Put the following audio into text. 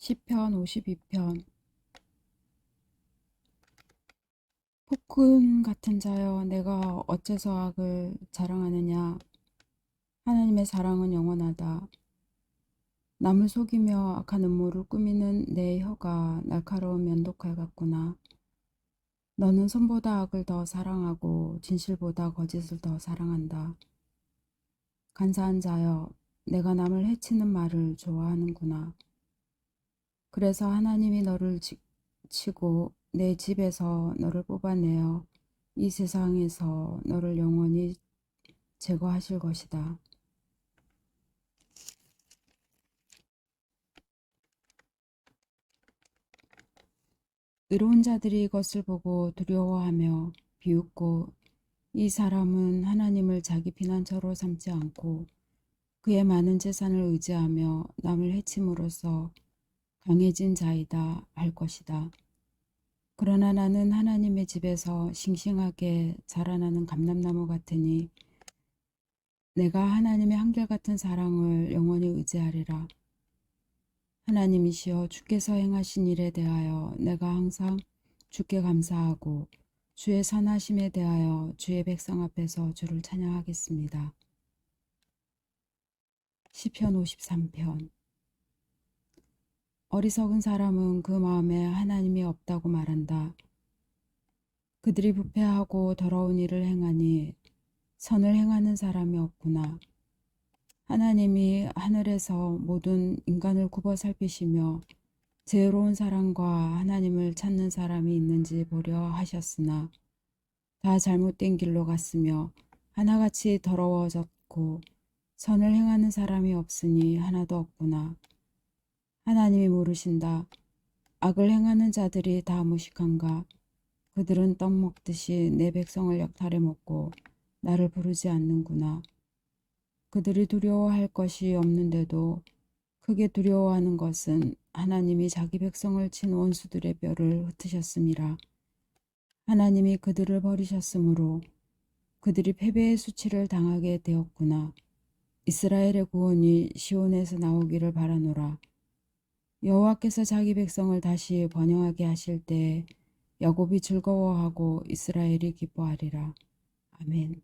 시편 52편. 폭군 같은 자여 내가 어째서 악을 자랑하느냐? 하나님의 사랑은 영원하다. 남을 속이며 악한 음모를 꾸미는 내 혀가 날카로운 면도칼 같구나. 너는 선보다 악을 더 사랑하고 진실보다 거짓을 더 사랑한다. 간사한 자여 내가 남을 해치는 말을 좋아하는구나 그래서 하나님이 너를 지- 치고 내 집에서 너를 뽑아내어 이 세상에서 너를 영원히 제거하실 것이다. 의로운 자들이 이것을 보고 두려워하며 비웃고 이 사람은 하나님을 자기 피난처로 삼지 않고 그의 많은 재산을 의지하며 남을 해침으로써 강해진 자이다 할 것이다. 그러나 나는 하나님의 집에서 싱싱하게 자라나는 감람나무 같으니 내가 하나님의 한결같은 사랑을 영원히 의지하리라. 하나님이시여 주께서 행하신 일에 대하여 내가 항상 주께 감사하고 주의 선하심에 대하여 주의 백성 앞에서 주를 찬양하겠습니다. 시편 53편 어리석은 사람은 그 마음에 하나님이 없다고 말한다. 그들이 부패하고 더러운 일을 행하니 선을 행하는 사람이 없구나. 하나님이 하늘에서 모든 인간을 굽어 살피시며 지혜로운 사람과 하나님을 찾는 사람이 있는지 보려 하셨으나 다 잘못된 길로 갔으며 하나같이 더러워졌고 선을 행하는 사람이 없으니 하나도 없구나. 하나님이 모르신다. 악을 행하는 자들이 다 무식한가? 그들은 떡 먹듯이 내 백성을 약탈해 먹고 나를 부르지 않는구나. 그들이 두려워할 것이 없는데도 크게 두려워하는 것은 하나님이 자기 백성을 친 원수들의 뼈를 흩으셨음이라. 하나님이 그들을 버리셨으므로 그들이 패배의 수치를 당하게 되었구나. 이스라엘의 구원이 시온에서 나오기를 바라노라. 여호와께서 자기 백성을 다시 번영하게 하실 때 야곱이 즐거워하고 이스라엘이 기뻐하리라. 아멘.